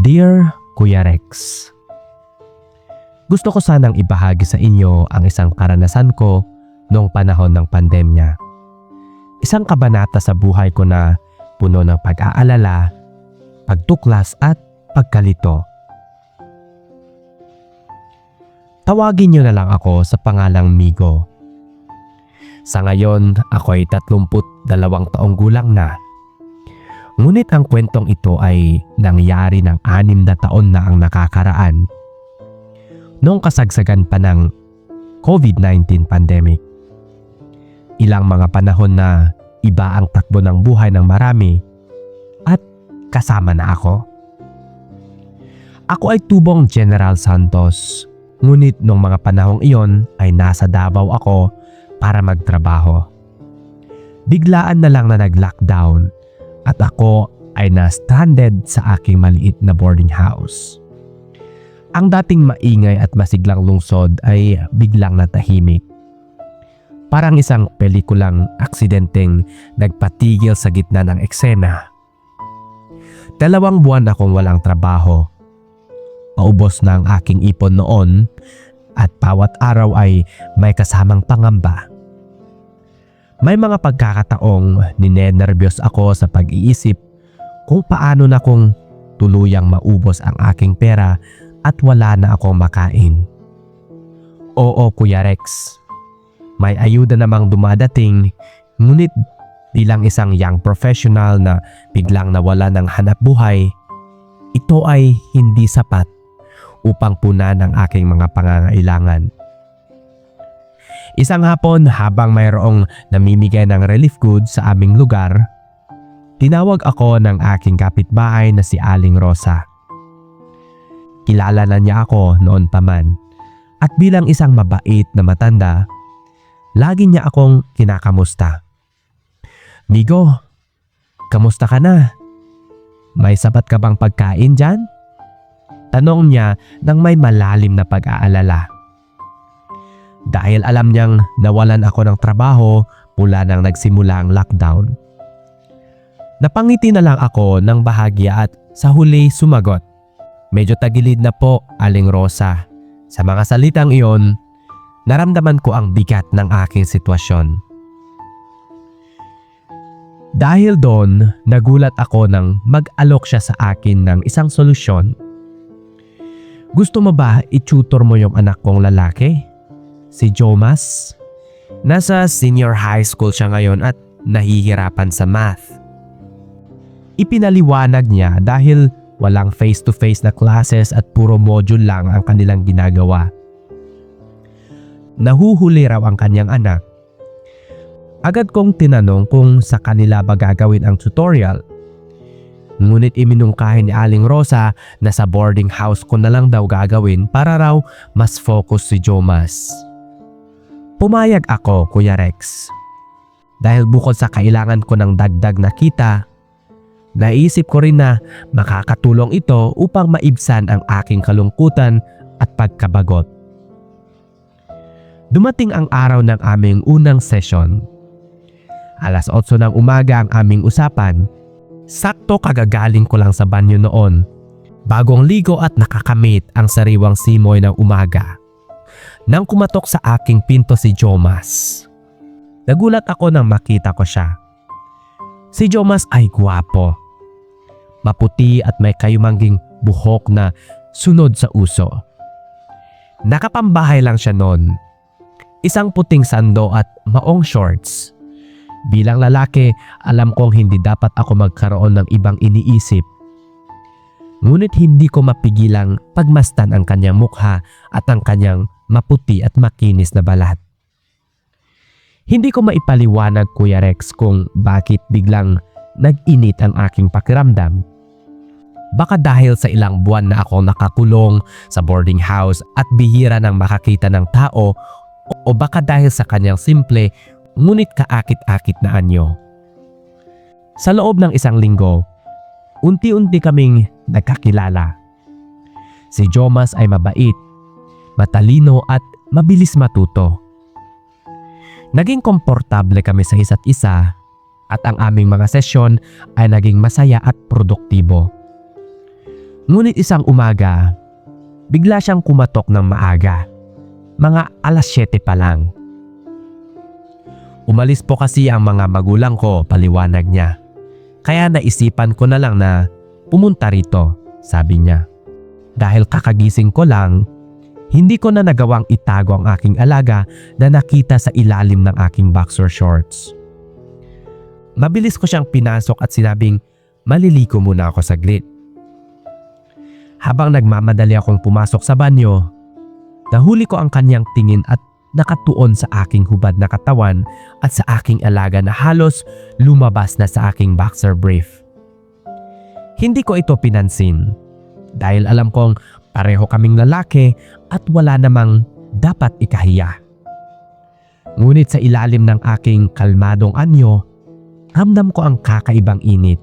Dear Kuya Rex, Gusto ko sanang ibahagi sa inyo ang isang karanasan ko noong panahon ng pandemya. Isang kabanata sa buhay ko na puno ng pag-aalala, pagtuklas at pagkalito. Tawagin niyo na lang ako sa pangalang Migo. Sa ngayon, ako ay 32 taong gulang na. Ngunit ang kwentong ito ay nangyari ng anim na taon na ang nakakaraan. Noong kasagsagan pa ng COVID-19 pandemic. Ilang mga panahon na iba ang takbo ng buhay ng marami at kasama na ako. Ako ay tubong General Santos, ngunit noong mga panahong iyon ay nasa Davao ako para magtrabaho. Biglaan na lang na nag-lockdown at ako ay na-stranded sa aking maliit na boarding house. Ang dating maingay at masiglang lungsod ay biglang natahimik. Parang isang pelikulang aksidenteng nagpatigil sa gitna ng eksena. Dalawang buwan akong walang trabaho. Paubos na ang aking ipon noon at bawat araw ay may kasamang pangamba. May mga pagkakataong ninenervyos ako sa pag-iisip kung paano na kung tuluyang maubos ang aking pera at wala na akong makain. Oo Kuya Rex, may ayuda namang dumadating ngunit bilang isang young professional na biglang nawala ng hanap buhay, ito ay hindi sapat upang punan ang aking mga pangangailangan. Isang hapon habang mayroong namimigay ng relief goods sa aming lugar, tinawag ako ng aking kapitbahay na si Aling Rosa. Kilala na niya ako noon pa man at bilang isang mabait na matanda, lagi niya akong kinakamusta. Migo, kamusta ka na? May sapat ka bang pagkain dyan? Tanong niya nang may malalim na pag-aalala. Dahil alam niyang nawalan ako ng trabaho mula nang nagsimula ang lockdown. Napangiti na lang ako ng bahagya at sa huli sumagot. Medyo tagilid na po, Aling Rosa. Sa mga salitang iyon, naramdaman ko ang bigat ng aking sitwasyon. Dahil doon, nagulat ako nang mag-alok siya sa akin ng isang solusyon. Gusto mo ba i-tutor mo yung anak kong lalaki? Si Jomas? Nasa senior high school siya ngayon at nahihirapan sa math. Ipinaliwanag niya dahil walang face-to-face na classes at puro module lang ang kanilang ginagawa. Nahuhuli raw ang kanyang anak. Agad kong tinanong kung sa kanila ba gagawin ang tutorial. Ngunit iminungkahin ni Aling Rosa na sa boarding house ko na lang daw gagawin para raw mas focus si Jomas. Pumayag ako, Kuya Rex. Dahil bukod sa kailangan ko ng dagdag na kita, naisip ko rin na makakatulong ito upang maibsan ang aking kalungkutan at pagkabagot. Dumating ang araw ng aming unang session. Alas 8 ng umaga ang aming usapan. Sakto kagagaling ko lang sa banyo noon. Bagong ligo at nakakamit ang sariwang simoy ng umaga. Nang kumatok sa aking pinto si Jomas. Nagulat ako nang makita ko siya. Si Jomas ay gwapo. Maputi at may kayumangging buhok na sunod sa uso. Nakapambahay lang siya noon. Isang puting sando at maong shorts. Bilang lalaki, alam kong hindi dapat ako magkaroon ng ibang iniisip. Ngunit hindi ko mapigilang pagmastan ang kanyang mukha at ang kanyang maputi at makinis na balat. Hindi ko maipaliwanag Kuya Rex kung bakit biglang nag-init ang aking pakiramdam. Baka dahil sa ilang buwan na ako nakakulong sa boarding house at bihira nang makakita ng tao o baka dahil sa kanyang simple ngunit kaakit-akit na anyo. Sa loob ng isang linggo, unti-unti kaming nagkakilala. Si Jomas ay mabait, matalino at mabilis matuto. Naging komportable kami sa isa't isa at ang aming mga sesyon ay naging masaya at produktibo. Ngunit isang umaga, bigla siyang kumatok ng maaga. Mga alas 7 pa lang. Umalis po kasi ang mga magulang ko, paliwanag niya. Kaya naisipan ko na lang na pumunta rito, sabi niya. Dahil kakagising ko lang, hindi ko na nagawang itago ang aking alaga na nakita sa ilalim ng aking boxer shorts. Mabilis ko siyang pinasok at sinabing maliliko muna ako saglit. Habang nagmamadali akong pumasok sa banyo, nahuli ko ang kanyang tingin at nakatuon sa aking hubad na katawan at sa aking alaga na halos lumabas na sa aking boxer brief. Hindi ko ito pinansin dahil alam kong pareho kaming lalaki at wala namang dapat ikahiya. Ngunit sa ilalim ng aking kalmadong anyo, ramdam ko ang kakaibang init.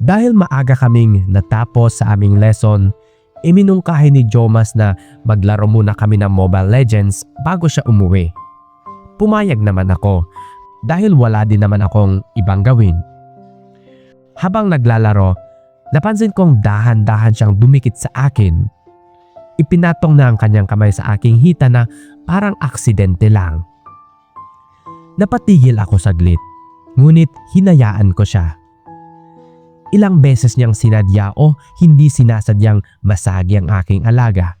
Dahil maaga kaming natapos sa aming lesson, iminungkahi ni Jomas na maglaro muna kami ng Mobile Legends bago siya umuwi. Pumayag naman ako dahil wala din naman akong ibang gawin. Habang naglalaro, napansin kong dahan-dahan siyang dumikit sa akin. Ipinatong na ang kanyang kamay sa aking hita na parang aksidente lang. Napatigil ako saglit, ngunit hinayaan ko siya. Ilang beses niyang sinadya o hindi sinasadyang masagi ang aking alaga.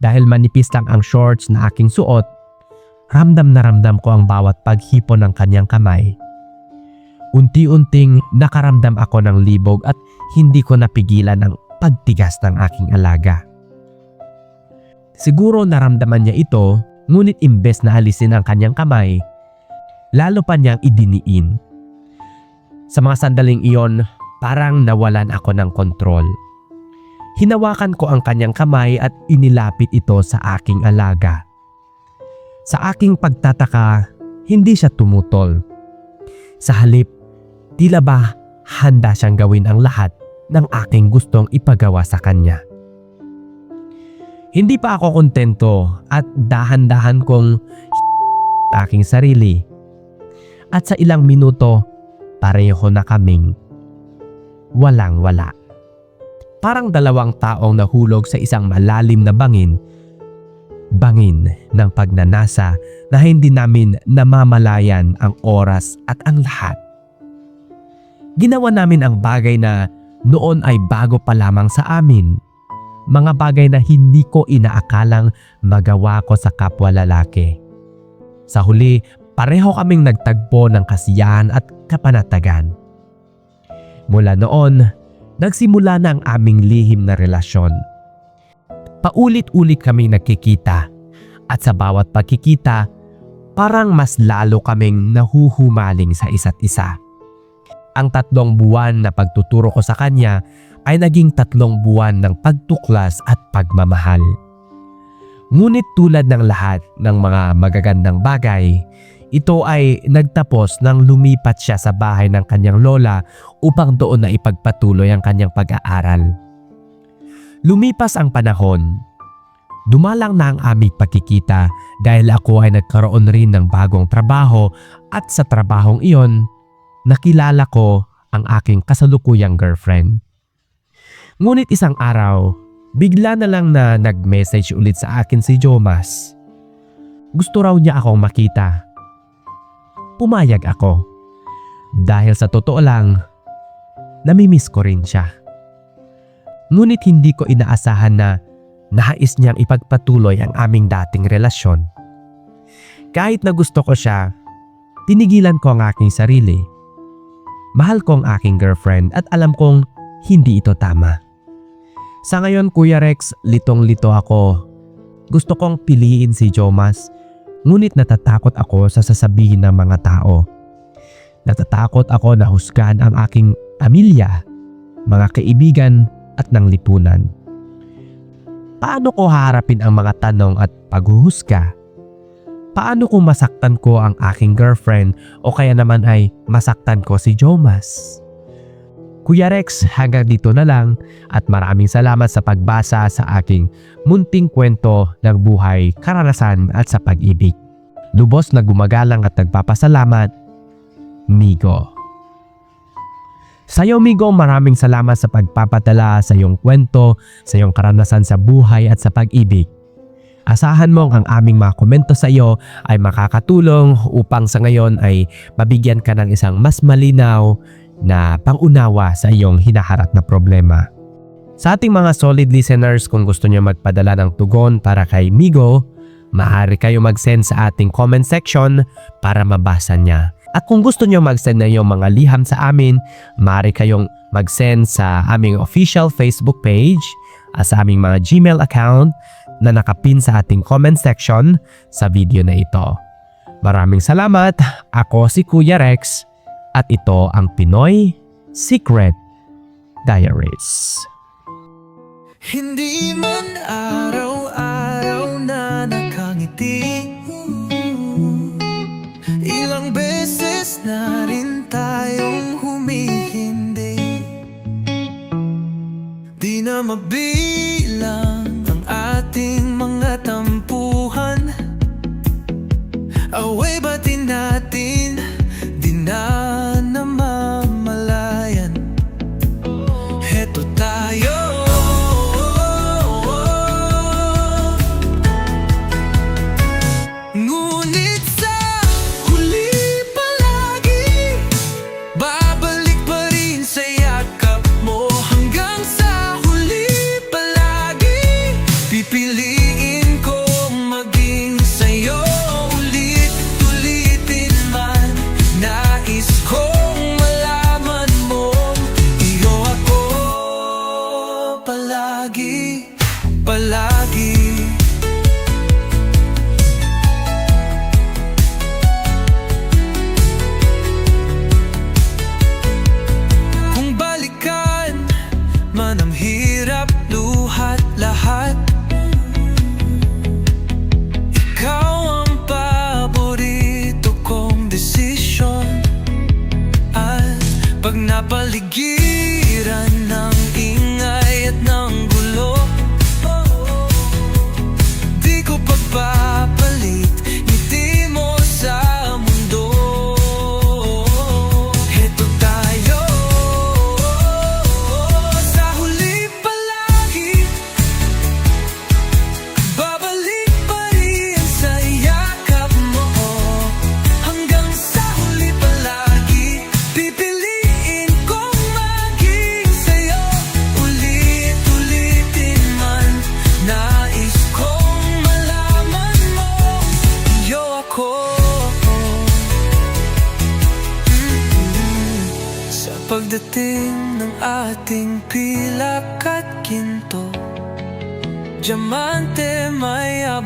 Dahil manipis lang ang shorts na aking suot, ramdam na ramdam ko ang bawat paghipon ng kanyang kamay. Unti-unting nakaramdam ako ng libog at hindi ko napigilan ang pagtigas ng aking alaga. Siguro naramdaman niya ito, ngunit imbes na alisin ang kanyang kamay, lalo pa niyang idiniin. Sa mga sandaling iyon, parang nawalan ako ng kontrol. Hinawakan ko ang kanyang kamay at inilapit ito sa aking alaga. Sa aking pagtataka, hindi siya tumutol. Sa halip, tila ba handa siyang gawin ang lahat ng aking gustong ipagawa sa kanya. Hindi pa ako kontento at dahan-dahan kong aking sarili. At sa ilang minuto, pareho na kaming walang wala. Parang dalawang taong nahulog sa isang malalim na bangin. Bangin ng pagnanasa na hindi namin namamalayan ang oras at ang lahat. Ginawa namin ang bagay na noon ay bago pa lamang sa amin. Mga bagay na hindi ko inaakalang magawa ko sa kapwa lalaki. Sa huli, pareho kaming nagtagpo ng kasiyahan at kapanatagan. Mula noon, nagsimula na ang aming lihim na relasyon. Paulit-ulit kaming nagkikita at sa bawat pagkikita, parang mas lalo kaming nahuhumaling sa isa't isa. Ang tatlong buwan na pagtuturo ko sa kanya ay naging tatlong buwan ng pagtuklas at pagmamahal. Ngunit tulad ng lahat ng mga magagandang bagay, ito ay nagtapos nang lumipat siya sa bahay ng kanyang lola upang doon na ipagpatuloy ang kanyang pag-aaral. Lumipas ang panahon. Dumalang na ang aming pagkikita dahil ako ay nagkaroon rin ng bagong trabaho at sa trabahong iyon, nakilala ko ang aking kasalukuyang girlfriend. Ngunit isang araw, bigla na lang na nag-message ulit sa akin si Jomas. Gusto raw niya akong makita pumayag ako. Dahil sa totoo lang, namimiss ko rin siya. Ngunit hindi ko inaasahan na nais niyang ipagpatuloy ang aming dating relasyon. Kahit na gusto ko siya, tinigilan ko ang aking sarili. Mahal ko ang aking girlfriend at alam kong hindi ito tama. Sa ngayon Kuya Rex, litong-lito ako. Gusto kong piliin si Jomas Ngunit natatakot ako sa sasabihin ng mga tao. Natatakot ako na husgahan ang aking pamilya, mga kaibigan at ng lipunan. Paano ko haharapin ang mga tanong at paghuhusga? Paano kung masaktan ko ang aking girlfriend o kaya naman ay masaktan ko si Jomas? Kuya Rex, hanggang dito na lang at maraming salamat sa pagbasa sa aking munting kwento ng buhay, karanasan at sa pag-ibig. Lubos na gumagalang at nagpapasalamat, Migo. Sa'yo Migo, maraming salamat sa pagpapadala sa iyong kwento, sa iyong karanasan sa buhay at sa pag-ibig. Asahan mong ang aming mga komento sa iyo ay makakatulong upang sa ngayon ay mabigyan ka ng isang mas malinaw na pangunawa sa iyong hinaharap na problema. Sa ating mga solid listeners, kung gusto niyo magpadala ng tugon para kay Migo, maaari kayo mag-send sa ating comment section para mabasa niya. At kung gusto niyo mag-send na yung mga liham sa amin, maaari kayong mag-send sa aming official Facebook page, at sa aming mga Gmail account na nakapin sa ating comment section sa video na ito. Maraming salamat. Ako si Kuya Rex at ito ang Pinoy Secret Diaries. Hindi man araw-araw na nakangiti Ilang beses na rin tayong humihindi Di na mabilang Away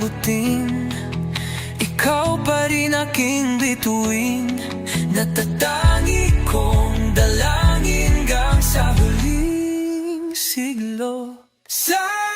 abutin Ikaw pa rin aking bituin. Natatangi kong dalangin Hanggang sa huling siglo. Sa